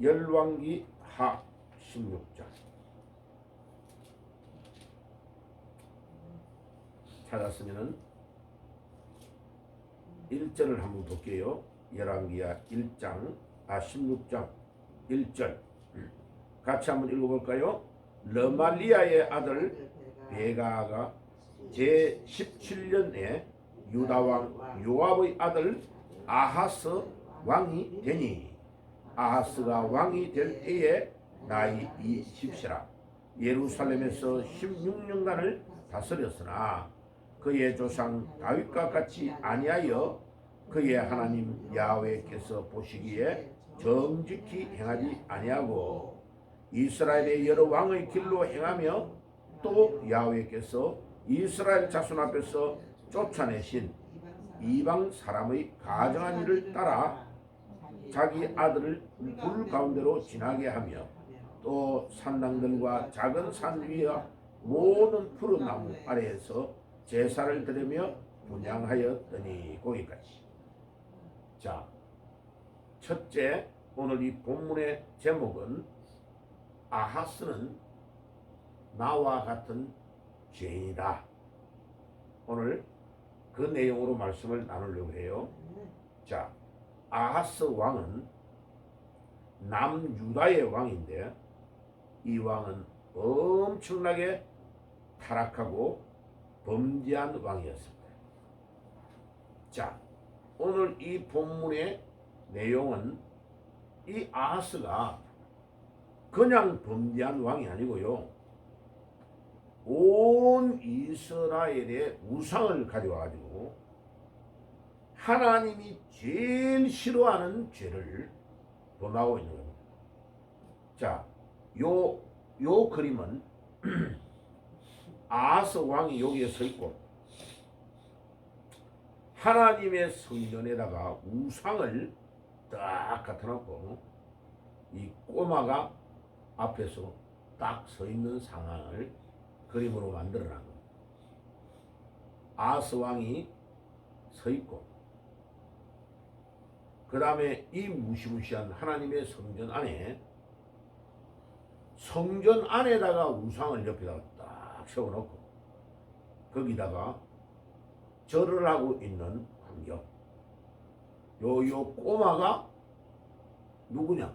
열왕기 하 16장 찾았으면은 1절을 한번 볼게요. 열왕기야 1장 아 16장 1절 같이 한번 읽어볼까요? 러말리아의 아들 베가가 제 17년에 유다 왕 요압의 아들 아하스 왕이 되니 아하스가 왕이 될 때에 나이 20세라. 예루살렘에서 16년간을 다스렸으나 그의 조상 다윗과 같이 아니하여 그의 하나님 야훼께서 보시기에 정직히 행하지 아니하고 이스라엘의 여러 왕의 길로 행하며 또 야훼께서 이스라엘 자손 앞에서 쫓아내신 이방 사람의 가정한 일을 따라 자기 아들을 불 가운데로 지나게 하며 또 산당들과 작은 산 위와 모든 푸른 나무 아래에서 제사를 드리며 분양하였더니 거기까지. 자, 첫째 오늘 이 본문의 제목은 아하스는 나와 같은 죄인이다. 오늘 그 내용으로 말씀을 나누려고 해요. 자, 아하스 왕은 남유다의 왕인데 이 왕은 엄청나게 타락하고 범죄한 왕이었습니다. 자, 오늘 이 본문의 내용은 이 아하스가 그냥 범죄한 왕이 아니고요. 온 이스라엘의 우상을 가져와가지고 하나님이 제일 싫어하는 죄를 범하고 있는 겁니다. 자, 요, 요 그림은 아하스 왕이 여기에 서 있고 하나님의 성전에다가 우상을 딱 갖다 놓고 이 꼬마가 앞에서 딱 서 있는 상황을 그림으로 만들어 놨 겁니다. 아하스 왕이 서 있고 그 다음에 이 무시무시한 하나님의 성전 안에 성전 안에다가 우상을 옆에다가 딱 세워놓고 거기다가 절을 하고 있는 광경. 요 요 꼬마가 누구냐?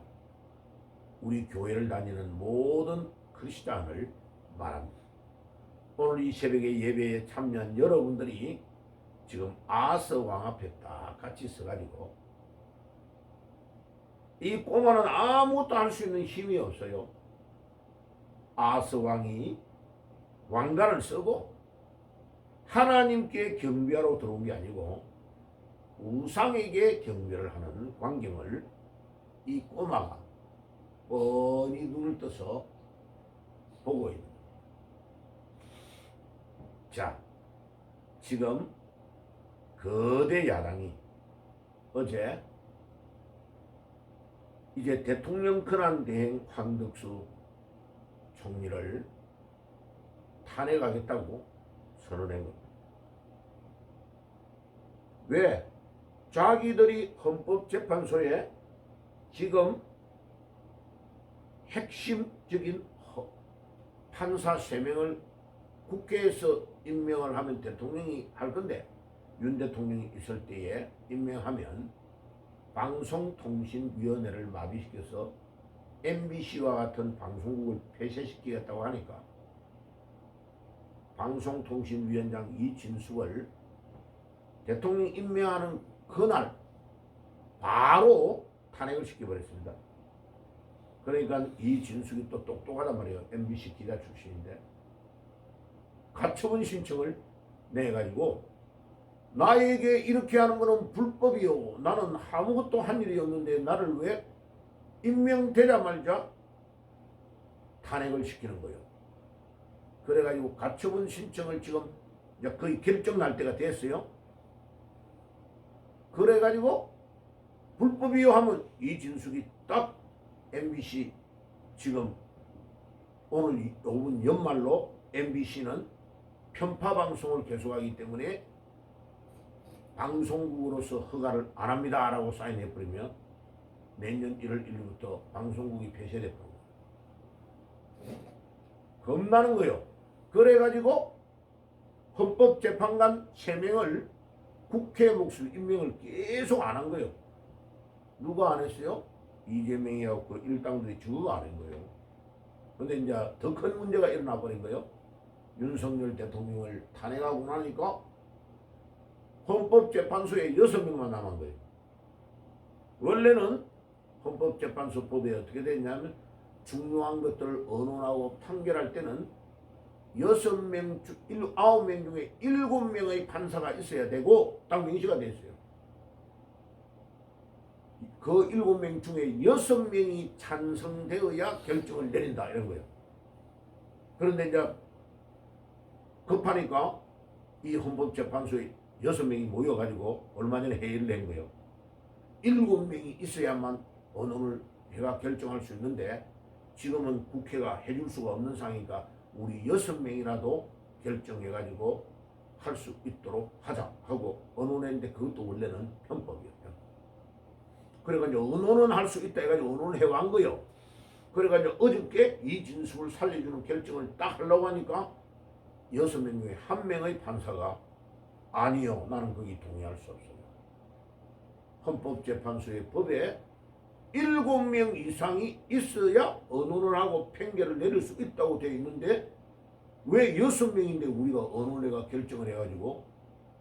우리 교회를 다니는 모든 크리스찬을 말합니다. 오늘 이 새벽에 예배에 참여한 여러분들이 지금 아스 왕 앞에 딱 같이 서가지고 이 꼬마는 아무것도 할 수 있는 힘이 없어요. 아스 왕이 왕관을 쓰고 하나님께 경배하러 들어온 게 아니고 우상에게 경배를 하는 광경을 이 꼬마가 뻔히 눈을 떠서 보고 있는. 자, 지금 거대 야당이 어제 이제 대통령 권한 대행 황덕수 총리를 탄핵하겠다고 선언한 겁니다. 왜? 자기들이 헌법재판소에 지금 핵심적인 허- 판사 세명을 국회에서 임명을 하면 대통령이 할 건데 윤 대통령이 있을 때에 임명하면 방송통신위원회를 마비시켜서 MBC와 같은 방송국을 폐쇄시키겠다고 하니까 방송통신위원장 이진숙을 대통령 임명하는 그날 바로 탄핵을 시켜버렸습니다. 그러니까 이진숙이 또 똑똑하단 말이에요. MBC 기자 출신인데 가처분 신청을 내가지고 나에게 이렇게 하는 것은 불법이요. 나는 아무것도 한 일이 없는데 나를 왜 임명되자마자 탄핵을 시키는 거예요. 그래가지고 가처분 신청을 지금 이제 거의 결정 날 때가 됐어요. 그래가지고 불법이요 하면 이진숙이 딱 MBC 지금 오늘 5분 연말로 MBC는 편파 방송을 계속하기 때문에 방송국으로서 허가를 안 합니다 라고 사인해 버리면 내년 1월 1일부터 방송국이 폐쇄됐고 겁나는 거요. 그래가지고 헌법재판관 3명을 국회 몫을 임명을 계속 안 한 거예요. 누가 안 했어요? 이재명이하고 그 일당들이 주고 안한 거예요. 근데 이제 더 큰 문제가 일어나 버린 거예요. 윤석열 대통령을 탄핵하고 나니까 헌법재판소에 여섯 명만 남은 거예요. 원래는 헌법재판소 법에 어떻게 됐냐면 중요한 것들을 언론하고 판결할 때는 여섯 명, 아홉 명 중에 일곱 명의 판사가 있어야 되고 딱 명시가 됐어요. 그 일곱 명 중에 여섯 명이 찬성되어야 결정을 내린다 이런 거예요. 그런데 이제 급하니까 이 헌법재판소에 여섯 명이 모여가지고 얼마 전에 회의를 낸 거예요. 일곱 명이 있어야만 언론을 해가 결정할 수 있는데 지금은 국회가 해줄 수가 없는 상황이니까 우리 여섯 명이라도 결정해가지고 할 수 있도록 하자 하고 언론했는데 그것도 원래는 편법이에요. 그래가지고 언론은 할 수 있다 해가지고 언론을 해왔는 거예요. 그래가지고 어저께 이 진술을 살려주는 결정을 딱 하려고 하니까 여섯 명 중에 한 명의 판사가 아니요 나는 거기 동의할 수 없어요. 헌법재판소의 법에 일곱 명 이상이 있어야 언론을 하고 판결을 내릴 수 있다고 되어 있는데 왜 여섯 명인데 우리가 언론회가 결정을 해가지고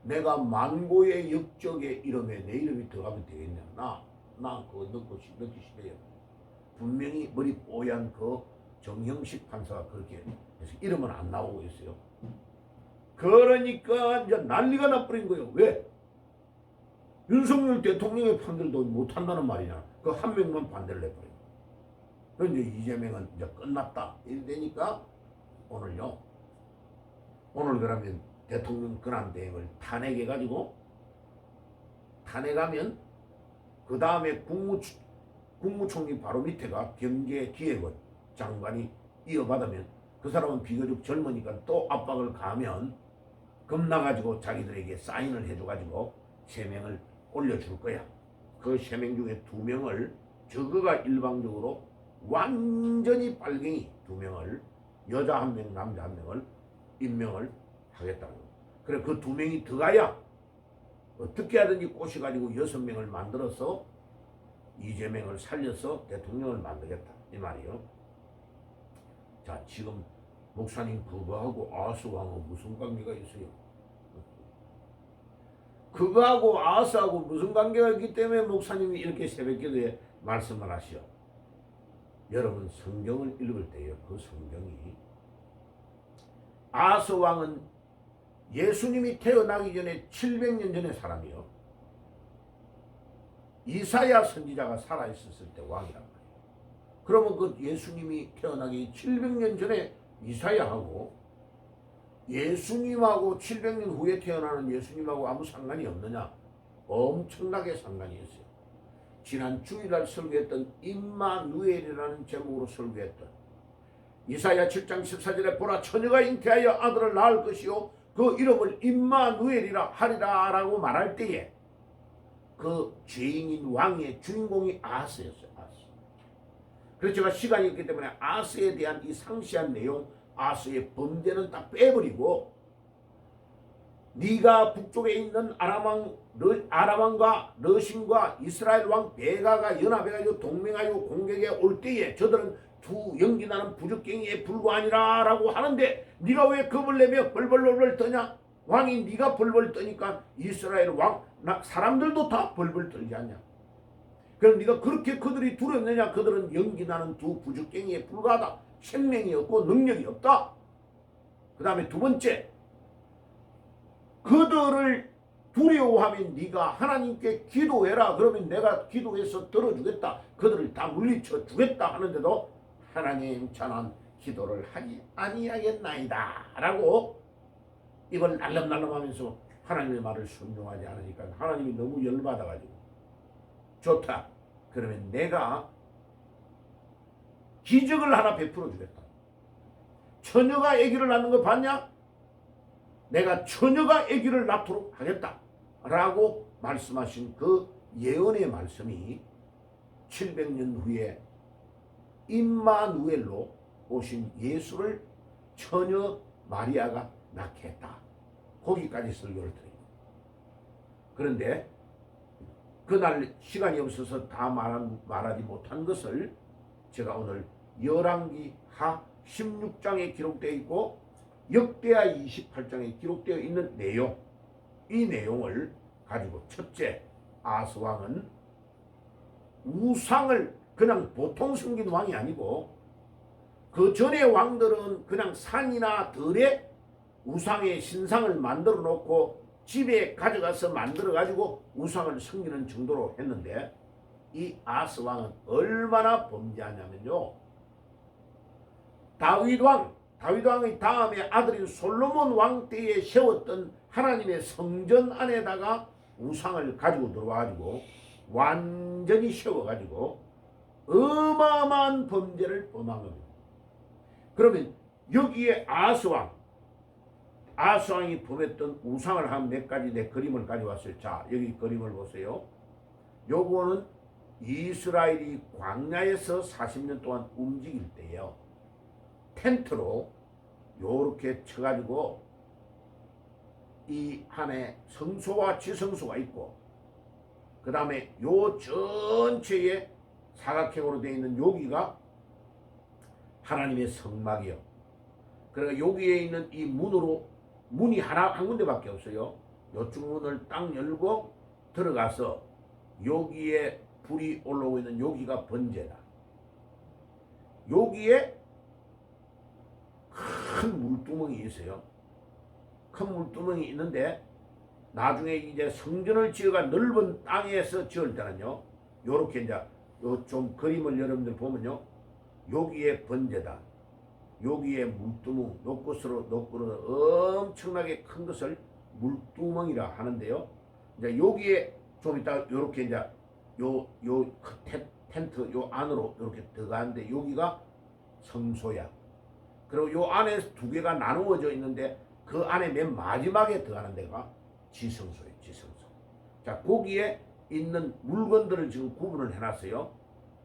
내가 만고의 역적에 이름에 내 이름이 들어가면 되겠냐 나, 나 그거 넣고 싶- 넣기 싫어요. 분명히 머리 뽀얀 그 정형식 판사가 그렇게 해서 이름은 안 나오고 있어요 그러니까 이제 난리가 나버린 거예요 왜? 윤석열 대통령의 판결도 못한다는 말이냐. 그 한 명만 반대를 해버려요. 그런데 이재명은 이제 끝났다. 이래 되니까 오늘요. 오늘 그러면 대통령 권한 대행을 탄핵해가지고 탄핵하면 그 다음에 국무, 국무총리 바로 밑에가 경제기획원 장관이 이어받으면 그 사람은 비교적 젊으니까 또 압박을 가하면 겁나가지고 자기들에게 사인을 해줘가지고 세 명을 올려줄 거야. 그 세 명 중에 두 명을 저거가 일방적으로 완전히 빨갱이 두 명을 여자 한 명, 남자 한 명을 임명을 하겠다는 거야. 그래 그 두 명이 들어가야 어떻게 하든지 꼬셔가지고 여섯 명을 만들어서 이재명을 살려서 대통령을 만들겠다 이 말이요. 자 지금 목사님 그거하고 아수왕은 무슨 관계가 있어요? 그거하고 아스하고 무슨 관계가 있기 때문에 목사님이 이렇게 새벽기도에 말씀을 하시오. 여러분 성경을 읽을 때요 그 성경이 아스 왕은 예수님이 태어나기 전에 700년 전의 사람이요. 이사야 선지자가 살아 있었을 때 왕이란 말이에요. 그러면 그 예수님이 태어나기 700년 전에 이사야하고 예수님하고 700년 후에 태어나는 예수님하고 아무 상관이 없느냐? 엄청나게 상관이 있어요. 지난 주일날 설교했던 임마누엘이라는 제목으로 설교했던 이사야 7장 14절에 보라 처녀가 잉태하여 아들을 낳을 것이요 그 이름을 임마누엘이라 하리라 라고 말할 때에 그 죄인인 왕의 주인공이 아스였어요. 아스. 그래서 제가 시간이 있기 때문에 아스에 대한 이 상세한 내용 아스의 범죄는 다 빼버리고 네가 북쪽에 있는 아람왕 러, 아람왕과 러신과 이스라엘 왕 베가가 연합해가지고 동맹하여 공격에 올 때에 저들은 두 연기나는 부적갱이에 불과하니라라고 하는데 네가 왜 겁을 내며 벌벌벌벌 떠냐? 왕이 네가 벌벌 떠니까 이스라엘 왕 나, 사람들도 다 벌벌 떨지 않냐? 그럼 네가 그렇게 그들이 두렵느냐? 그들은 연기나는 두 부적갱이에 불과하다. 생명이 없고 능력이 없다. 그 다음에 두 번째, 그들을 두려워하면 네가 하나님께 기도해라. 그러면 내가 기도해서 들어주겠다. 그들을 다 물리쳐 주겠다 하는데도 하나님 저는 기도를 하지 아니하겠나이다. 라고 이걸 날름날름하면서 하나님의 말을 순종하지 않으니까 하나님이 너무 열받아가지고 좋다. 그러면 내가 기적을 하나 베풀어 주겠다. 처녀가 아기를 낳는 거 봤냐? 내가 처녀가 아기를 낳도록 하겠다. 라고 말씀하신 그 예언의 말씀이 700년 후에 임마누엘로 오신 예수를 처녀 마리아가 낳게 했다. 거기까지 설교를 드립니다. 그런데 그날 시간이 없어서 다 말한, 말하지 못한 것을 제가 오늘 열왕기 하 16장에 기록되어 있고 역대하 28장에 기록되어 있는 내용 이 내용을 가지고 첫째 아스 왕은 우상을 그냥 보통 숨긴 왕이 아니고 그 전의 왕들은 그냥 산이나 들에 우상의 신상을 만들어 놓고 집에 가져가서 만들어 가지고 우상을 섬기는 정도로 했는데 이 아스 왕은 얼마나 범죄하냐면요. 다윗 왕, 다윗 왕의 다음에 아들인 솔로몬 왕 때에 세웠던 하나님의 성전 안에다가 우상을 가지고 들어와 가지고 완전히 세워 가지고 어마어마한 범죄를 범한 겁니다. 그러면 여기에 아스왕, 아스왕이 범했던 우상을 한 몇 가지 내 그림을 가져왔어요. 자, 여기 그림을 보세요. 요거는 이스라엘이 광야에서 40년 동안 움직일 때요. 텐트로 요렇게 쳐가지고 이 안에 성소와 지성소가 있고 그 다음에 요 전체에 사각형으로 되어 있는 여기가 하나님의 성막이요. 그러니까 여기에 있는 이 문으로 문이 하나 한 군데밖에 없어요. 요쪽 문을 딱 열고 들어가서 여기에 불이 올라오고 있는 여기가 번제다. 여기에 큰 물두멍이 있어요. 큰 물두멍이 있는데 나중에 이제 성전을 지어가 넓은 땅에서 지을 때는요. 요렇게 이제 요 좀 그림을 여러분들 보면요. 여기에 번제다. 여기에 물두멍, 요것으로 요것으로 엄청나게 큰 것을 물두멍이라 하는데요. 이제 여기에 좀 이따 요렇게 이제 요, 요 텐트 요 안으로 이렇게 들어가는데 여기가 성소야. 그리고 요 안에 두 개가 나누어져 있는데 그 안에 맨 마지막에 들어가는 데가 지성소예요. 지성소. 자, 거기에 있는 물건들을 지금 구분을 해놨어요.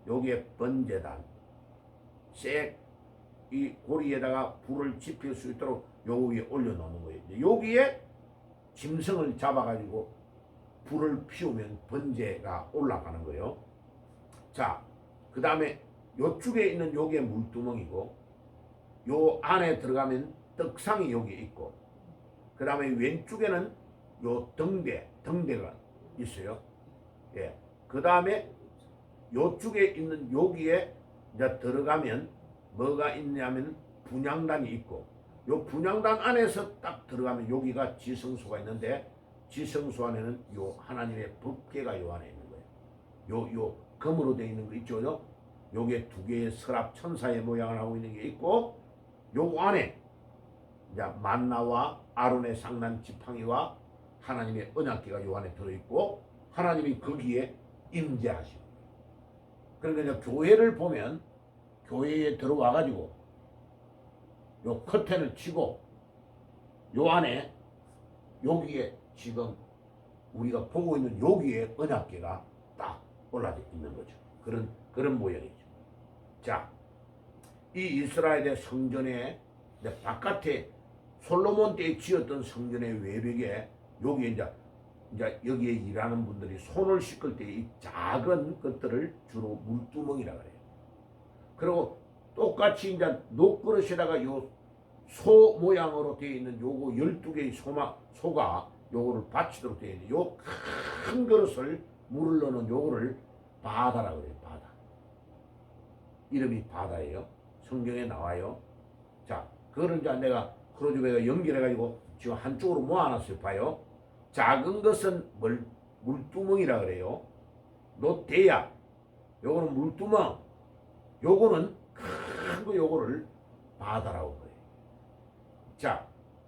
여기에 번제단, 쇠이 고리에다가 불을 지필 수 있도록 요 위에 올려놓는 거예요. 여기에 짐승을 잡아가지고 불을 피우면 번제가 올라가는 거예요. 자, 그 다음에 요쪽에 있는 요게 물두멍이고 요 안에 들어가면 떡상이 여기 있고 그 다음에 왼쪽에는 요 등대, 등대가 있어요. 예. 그 다음에 요쪽에 있는 여기에 이제 들어가면 뭐가 있냐면 분양단이 있고 요 분양단 안에서 딱 들어가면 여기가 지성소가 있는데 지성소 안에는 요 하나님의 법궤가 요 안에 있는 거예요. 요, 요 금으로 되어 있는 거 있죠. 요? 요게 두 개의 서랍 천사의 모양을 하고 있는 게 있고 요 안에 이제 만나와 아론의 상난 지팡이와 하나님의 언약궤가 요 안에 들어있고 하나님이 거기에 임재하시고 그러니까 이제 교회를 보면 교회에 들어와 가지고 요 커튼을 치고 요 안에 여기에 지금 우리가 보고 있는 여기에 언약궤가 딱 올라져 있는 거죠. 그런 그런 모양이죠. 자, 이 이스라엘의 이제 바깥에 솔로몬 때 지었던 성전의 외벽에 여기 이제 이제 여기에 일하는 분들이 손을 씻을 때 이 작은 것들을 주로 물두멍이라 그래요. 그리고 똑같이 이제 녹그릇에다가 요 소 모양으로 되어 있는 요거 12개의 소마, 소가 요거를 받치도록 되어 있는 요 큰 그릇을 물을 넣는 요거를 바다라 그래요. 바다. 이름이 바다예요. 성경에 나와요. 자, 그거를 이제 내가 크로즈베가 연결해가지고 지금 한쪽으로 모아놨어요. 봐요. 작은 것은 물, 물두멍이라 그래요. 노대야. 요거는 물두멍. 요거는 큰 거 요거를 바다라고 그래요. 자,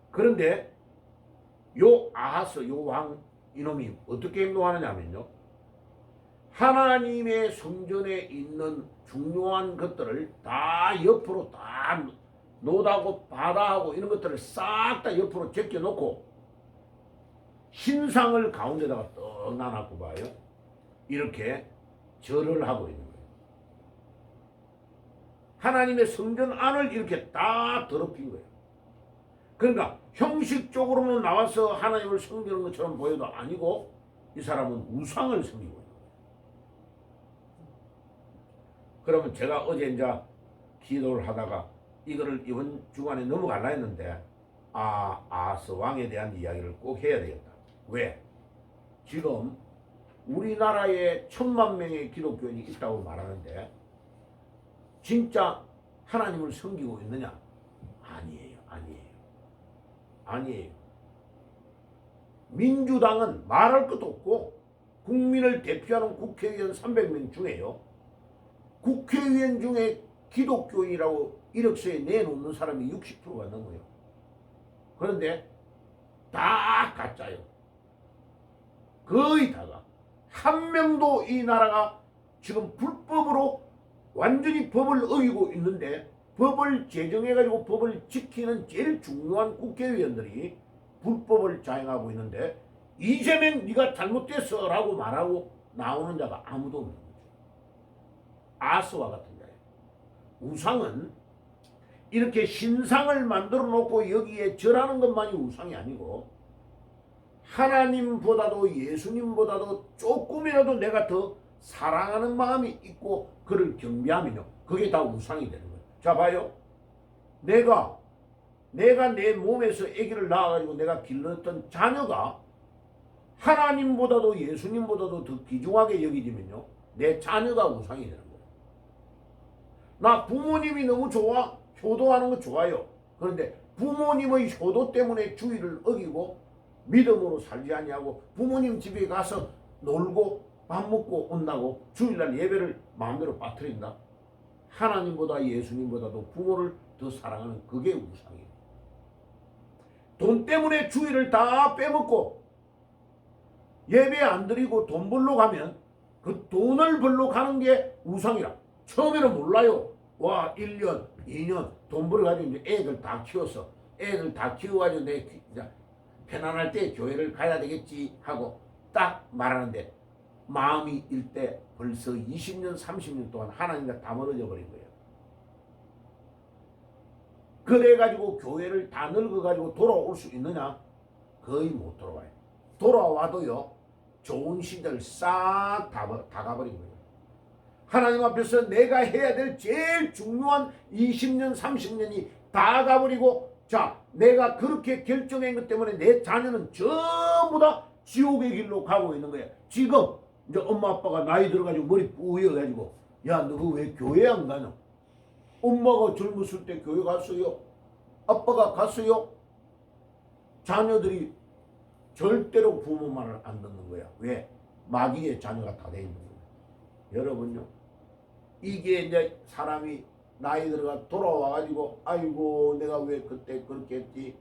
그런데 요 아하스, 요 왕 이놈이 어떻게 행동하느냐 면요. 하나님의 성전에 있는 중요한 것들을 다 옆으로 다 노다고 바다하고 이런 것들을 싹 다 옆으로 제껴놓고 신상을 가운데다가 떡 놔놓고 봐요. 이렇게 절을 하고 있는 거예요. 하나님의 성전 안을 이렇게 다 더럽힌 거예요. 그러니까 형식적으로는 나와서 하나님을 섬기는 것처럼 보여도 아니고 이 사람은 우상을 섬기고 있는 거예요. 그러면 제가 어제 이제 기도를 하다가 이거를 이번 주간에 넘어갈라 했는데 아 아스 왕에 대한 이야기를 꼭 해야 되겠다. 왜? 지금 우리나라에 천만 명의 기독교인이 있다고 말하는데 진짜 하나님을 섬기고 있느냐? 아니에요. 아니에요. 아니에요. 민주당은 말할 것도 없고 국민을 대표하는 국회의원 300명 중에요. 국회의원 중에 기독교인이라고 이력서에 내놓는 사람이 60%가 넘어요. 그런데 다 가짜요. 거의 다가. 한 명도 이 나라가 지금 불법으로 완전히 법을 어기고 있는데 법을 제정해가지고 법을 지키는 제일 중요한 국회의원들이 불법을 자행하고 있는데 이재명 네가 잘못됐어 라고 말하고 나오는 자가 아무도 없는 거죠. 아스와 같은 자예요. 우상은 이렇게 신상을 만들어 놓고 여기에 절하는 것만이 우상이 아니고 하나님보다도 예수님보다도 조금이라도 내가 더 사랑하는 마음이 있고 그를 경배하면요. 그게 다 우상이 되는 거예요. 자 봐요. 내가 내가 내 몸에서 아기를 낳아가지고 내가 길렀던 자녀가 하나님보다도 예수님보다도 더 귀중하게 여기지면요. 내 자녀가 우상이 되는 거예요. 나 부모님이 너무 좋아. 효도하는 거 좋아요. 그런데 부모님의 효도 때문에 주의를 어기고 믿음으로 살지 아니하고 부모님 집에 가서 놀고 밥 먹고 온다고 주일날 예배를 마음대로 빠뜨린다. 하나님보다 예수님보다도 부모를 더 사랑하는 그게 우상이에요. 돈 때문에 주일을 다 빼먹고 예배 안 드리고 돈 벌러 가면 그 돈을 벌러 가는 게 우상이라. 처음에는 몰라요. 와, 1년, 2년 돈 벌어가지고 애들 다 키웠어. 애들 다 키워가지고 내 편안할 때 교회를 가야 되겠지 하고 딱 말하는데 마음이 일때 벌써 20년, 30년 동안 하나님과 다 멀어져 버린 거예요. 그래가지고 교회를 다 늙어가지고 돌아올 수 있느냐? 거의 못 돌아와요. 돌아와도요, 좋은 시절 싹 다 다 가버린 거예요. 하나님 앞에서 내가 해야 될 제일 중요한 20년, 30년이 다 가버리고, 자, 내가 그렇게 결정한 것 때문에 내 자녀는 전부 다 지옥의 길로 가고 있는 거야. 지금, 이제 엄마 아빠가 나이 들어가지고 머리 뿌여가지고, 야, 너 왜 교회 안 가냐? 엄마가 젊었을 때 교회 갔어요. 아빠가 갔어요. 자녀들이 절대로 부모 말을 안 듣는 거야. 왜? 마귀의 자녀가 다 돼 있는 거야. 여러분요. 이게 이제 사람이 나이 들어가 돌아와가지고 아이고 내가 왜 그때 그렇게 했지.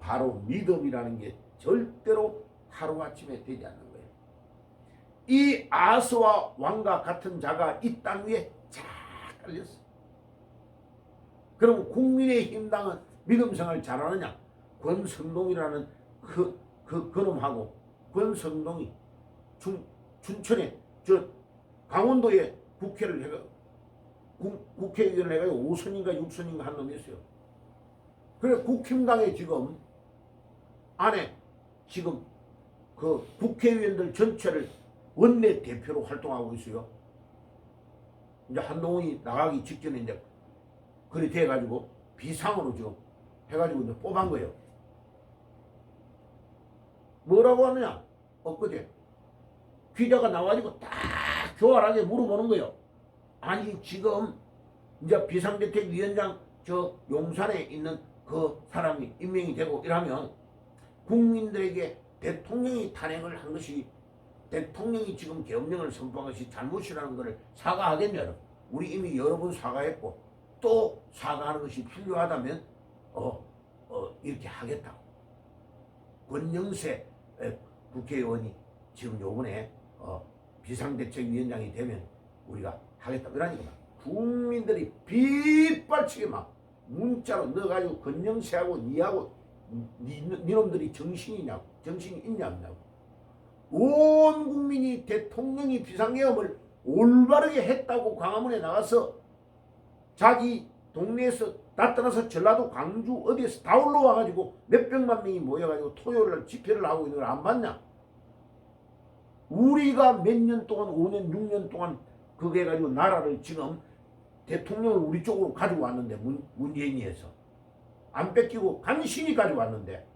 바로 믿음이라는 게 절대로 하루아침에 되지 않는 거예요. 이 아스와 왕과 같은 자가 이 땅 위에 쫙 깔렸어. 그럼 국민의힘 당은 믿음 생활 잘하느냐? 권성동이라는 그, 그, 그놈하고 권성동이 춘, 춘천에 저 강원도에 국회를 해가 국, 국회의원을 해가지고 5선인가 6선인가 한 놈이 있어요. 그래 국힘당에 지금 안에 지금 그 국회의원들 전체를 원내 대표로 활동하고 있어요. 이제 한동훈이 나가기 직전에 이제 그리 돼가지고 비상으로 지금 해가지고 이제 뽑은 거예요. 뭐라고 하느냐? 엊그제 기자가 나와가지고 딱 교활하게 물어보는 거예요. 아니 지금 이제 비상대책위원장 저 용산에 있는 그 사람이 임명이 되고 이러면 국민들에게 대통령이 탄핵을 한 것이 대통령이 지금 계엄령을 선포한 것이 잘못이라는 것을 사과하겠냐? 우리 이미 여러 번 사과했고 또 사과하는 것이 필요하다면 어, 어 이렇게 하겠다고 권영세 에, 국회의원이 지금 요번에 어, 비상대책위원장이 되면 우리가 하겠다 그러니까 막 국민들이 빗발치게 막 문자로 넣어가지고 권영세하고 니하고 니, 니놈들이 정신이냐고 정신이 있냐고 온 국민이 대통령이 비상계엄을 올바르게 했다고 광화문에 나가서 자기 동네에서 나타나서 전라도 광주 어디에서 다 올라와가지고 몇백만 명이 모여가지고 토요일 날 집회를 하고 있는 걸 안 봤냐? 우리가 몇 년 동안 5년 6년 동안 그게 가지고 나라를 지금 대통령을 우리 쪽으로 가지고 왔는데 문, 문재인이에서. 안 뺏기고 간신히 가지고 왔는데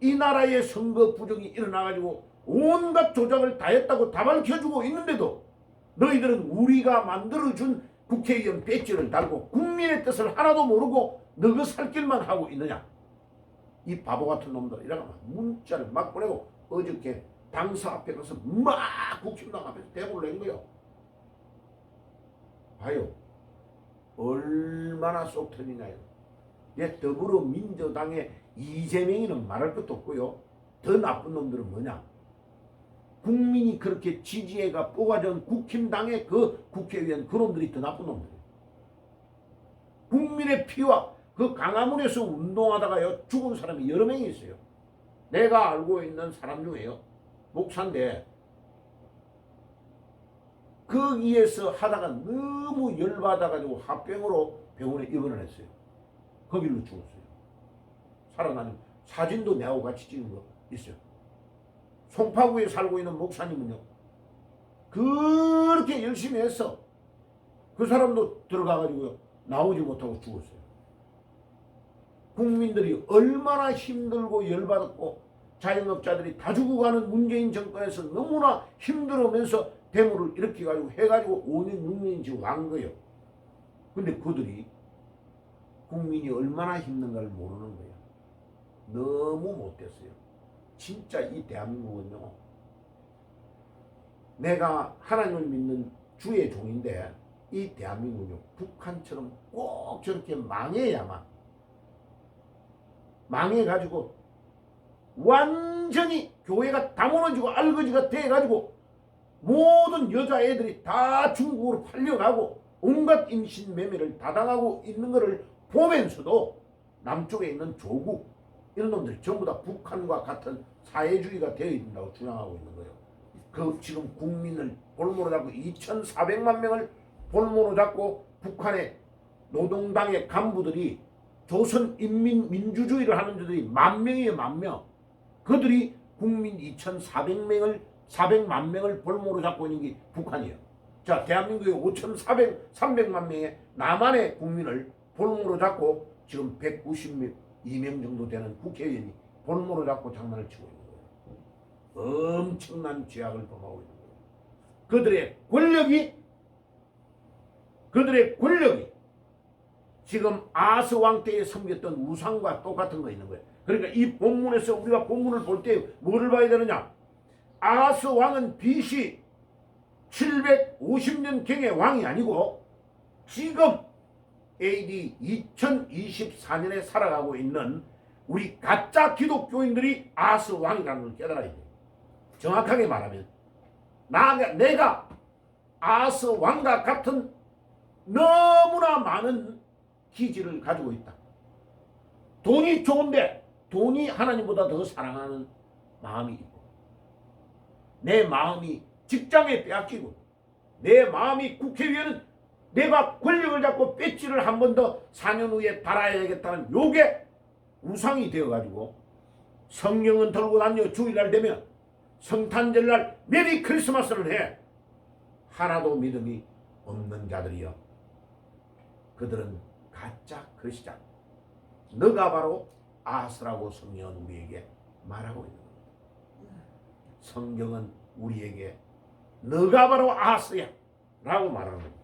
이 나라의 선거 부정이 일어나가지고 온갖 조작을 다 했다고 다 밝혀주고 있는데도 너희들은 우리가 만들어준 국회의원 배지를 달고 국민의 뜻을 하나도 모르고 너그 살 길만 하고 있느냐. 이 바보 같은 놈들 이러면 문자를 막 보내고 어저께 당사 앞에 가서 막 국힘당 앞에서 대보를 낸 거요. 봐요. 얼마나 쏙 터지냐요. 예, 더불어민주당의 이재명이는 말할 것도 없고요. 더 나쁜 놈들은 뭐냐? 국민이 그렇게 지지해가 뽑아준 국힘당의 그 국회의원 그놈들이 더 나쁜 놈들이에요. 국민의 피와 그 강화문에서 운동하다가요 죽은 사람이 여러 명이 있어요. 내가 알고 있는 사람 중에요 목사인데 거기에서 하다가 너무 열받아가지고 합병으로 병원에 입원을 했어요. 거기로 죽었어요. 살아나는 사진도 내하고 같이 찍은 거 있어요. 송파구에 살고 있는 목사님은요. 그렇게 열심히 했어. 그 사람도 들어가가지고요. 나오지 못하고 죽었어요. 국민들이 얼마나 힘들고 열받았고 자영업자들이 다 죽어가는 문재인 정권에서 너무나 힘들어면서 대물을 이렇게 가지고 해가지고 5년 6년 지금 간 거예요. 근데 그들이 국민이 얼마나 힘든가를 모르는 거예요. 너무 못됐어요. 진짜 이 대한민국은요. 내가 하나님을 믿는 주의 종인데 이 대한민국은요. 북한처럼 꼭 저렇게 망해야만 망해가지고 완전히 교회가 다 무너지고 알거지가 돼가지고 모든 여자애들이 다 중국으로 팔려가고 온갖 임신 매매를 다 당하고 있는 것을 보면서도 남쪽에 있는 조국 이런 놈들이 전부 다 북한과 같은 사회주의가 되어 있다고 주장하고 있는 거예요. 그 지금 국민을 볼모로 잡고 2,400만 명을 볼모로 잡고 북한의 노동당의 간부들이 조선 인민 민주주의를 하는 자들이 만 명이에요, 만 명. 그들이 국민 2,400명을 400만 명을 볼모로 잡고 있는 게 북한이에요. 자, 대한민국의 5,400, 300만 명의 남한의 국민을 볼모로 잡고 지금 192명 정도 되는 국회의원이 볼모로 잡고 장난을 치고 있는 거예요. 엄청난 죄악을 범하고 있는 거예요. 그들의 권력이 그들의 권력이 지금 아스 왕 때에 섬겼던 우상과 똑같은 거 있는 거예요. 그러니까 이 본문에서 우리가 본문을 볼 때 뭐를 봐야 되느냐? 아스 왕은 BC 750년 경의 왕이 아니고 지금 AD 2024년에 살아가고 있는 우리 가짜 기독교인들이 아스 왕이라는 걸 깨달아야 돼요. 정확하게 말하면 나 내가 아스 왕과 같은 너무나 많은 기질을 가지고 있다. 돈이 좋은데 돈이 하나님보다 더 사랑하는 마음이 있고 내 마음이 직장에 빼앗기고 내 마음이 국회의원은 내가 권력을 잡고 배지를 한 번 더 4년 후에 달아야겠다는 요게 우상이 되어가지고 성령은 들고 다녀 주일날 되면 성탄절날 메리 크리스마스를 해. 하나도 믿음이 없는 자들이여. 그들은 가짜 그리스자. 너가 바로 아스라고 성령은 우리에게 말하고 있는 겁니다. 성경은 우리에게 너가 바로 아스야 라고 말하는 겁니다.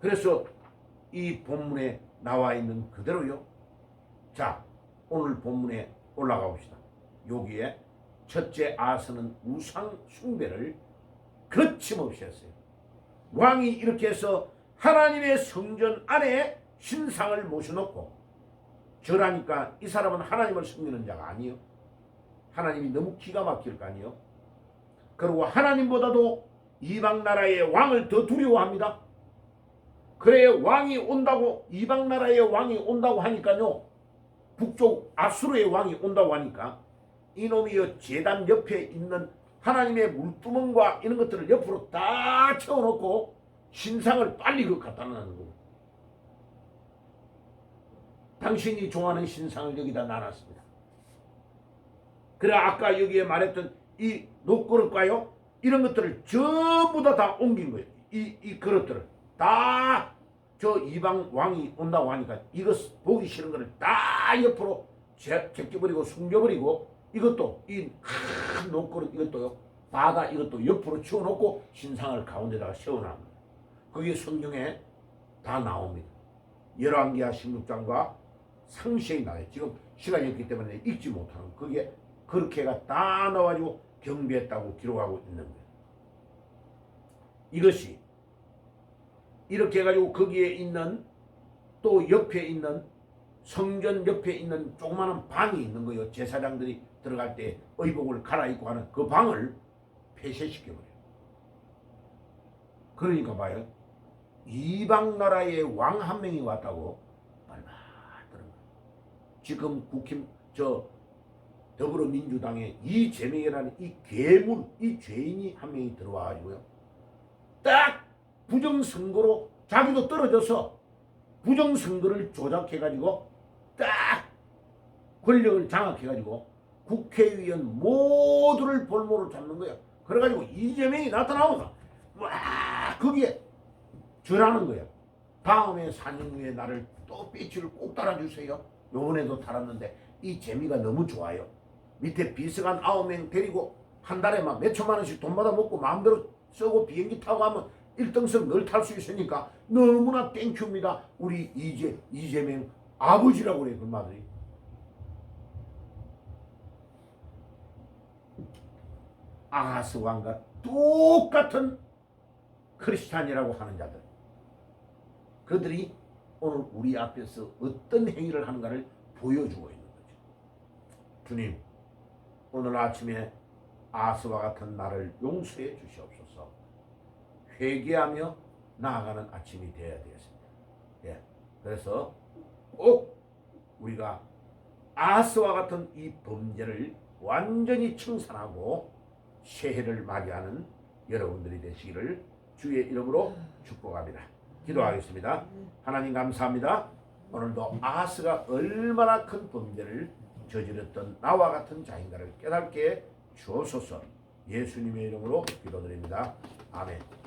그래서 이 본문에 나와 있는 그대로요. 자, 오늘 본문에 올라가 봅시다. 여기에 첫째 아스는 우상 숭배를 거침없이 했어요. 왕이 이렇게 해서 하나님의 성전 안에 신상을 모셔놓고 저라니까 이 사람은 하나님을 섬기는 자가 아니요. 하나님이 너무 기가 막힐 거 아니요. 그리고 하나님보다도 이방 나라의 왕을 더 두려워합니다. 그래 왕이 온다고 이방 나라의 왕이 온다고 하니까요. 북쪽 아수르의 왕이 온다고 하니까 이놈이 재단 옆에 있는 하나님의 물두멍과 이런 것들을 옆으로 다 채워놓고 신상을 빨리 그 갖다 놔는 거고 당신이 좋아하는 신상을 여기다 놔놨습니다. 그래 아까 여기에 말했던 이 녹그릇과요 이런 것들을 전부 다 다 옮긴 거예요. 이, 이 그릇들을 다 저 이방 왕이 온다고 하니까 이것 보기 싫은 거를 다 옆으로 제- 제껴버리고 숨겨버리고 이것도 이큰 녹그릇 이것도요 바다 이것도 옆으로 치워놓고 신상을 가운데다가 세워놓은 거예요. 그게 성경에 다 나옵니다. 열왕기하 16장과 상세히 나와요. 지금 시간이 없기 때문에 읽지 못하는 그게 그렇게가 다 나와가지고 경비했다고 기록하고 있는 거예요. 이것이 이렇게 해가지고 거기에 있는 또 옆에 있는 성전 옆에 있는 조그마한 방이 있는 거예요. 제사장들이 들어갈 때 의복을 갈아입고 하는 그 방을 폐쇄시켜버려요. 그러니까 봐요. 이방 나라의 왕 한 명이 왔다고. 지금 국힘 저 더불어민주당의 이재명이라는 이 괴물, 이 죄인이 한 명이 들어와가지고요. 딱 부정선거로 자기도 떨어져서 부정선거를 조작해가지고 딱 권력을 장악해가지고 국회의원 모두를 볼모로 잡는 거야. 그래가지고 이재명이 나타나면서 와 거기에 절하는 거야. 다음에 4년 후에 나를 또 배치를 꼭 달아주세요. 요번에도 달았는데 이 재미가 너무 좋아요. 밑에 비서관 아홉 명 데리고 한 달에 막 몇 천만 원씩 돈 받아 먹고 마음대로 쓰고 비행기 타고 하면 1등석 늘 탈 수 있으니까 너무나 땡큐입니다. 우리 이재 이재명 아버지라고 그래 그 말들이. 아하스 왕과 똑같은 크리스찬이라고 하는 자들. 그들이 오늘 우리 앞에서 어떤 행위를 하는가를 보여주고 있는 거죠. 주님, 오늘 아침에 아스와 같은 나를 용서해 주시옵소서. 회개하며 나아가는 아침이 되어야 되겠습니다. 예. 그래서 꼭 우리가 아스와 같은 이 범죄를 완전히 청산하고 새해를 맞이하는 여러분들이 되시기를 주의 이름으로 축복합니다. 기도하겠습니다. 하나님 감사합니다. 오늘도 아하스가 얼마나 큰 범죄를 저질렀던 나와 같은 자인가를 깨닫게 주옵소서. 예수님의 이름으로 기도드립니다. 아멘.